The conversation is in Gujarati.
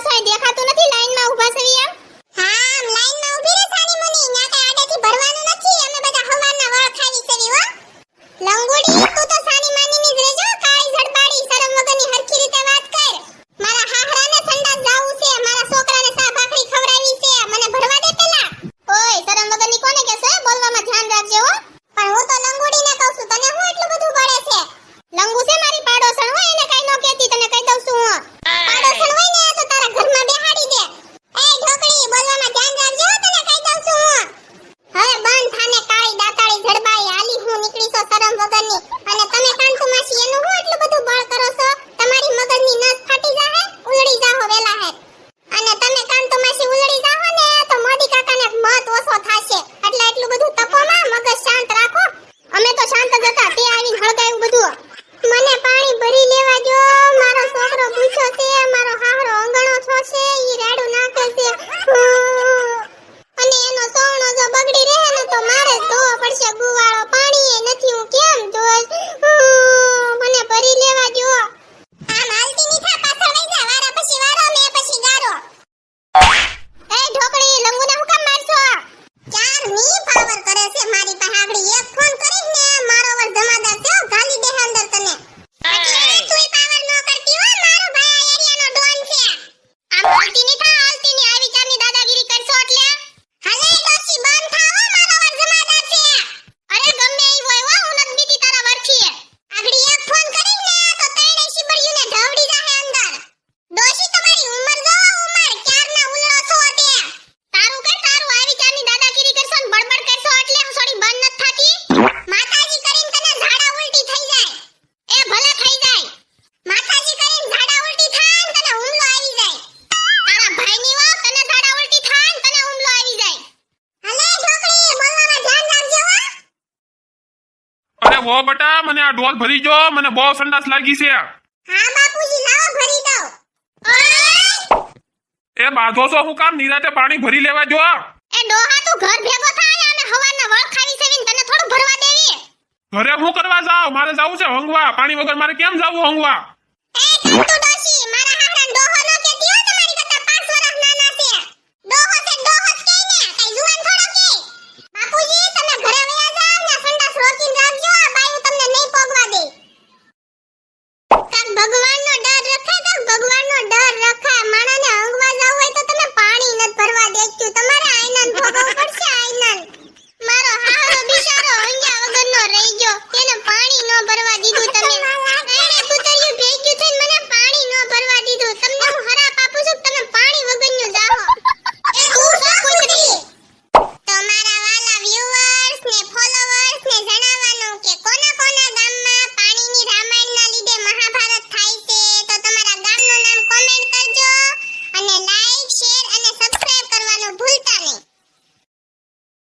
કશું દેખાતું નથી વો બટા મને આ ઢોલ ભરી જો મને બહુ સંડાસ લાગી છે. એ બાધો છો હું કામ નિરાતે પાણી ભરી લેવા જો. ઘરે હું કરવા જાવ મારે જવું છે હંગવા. પાણી વગર મારે કેમ જવું હંગવા?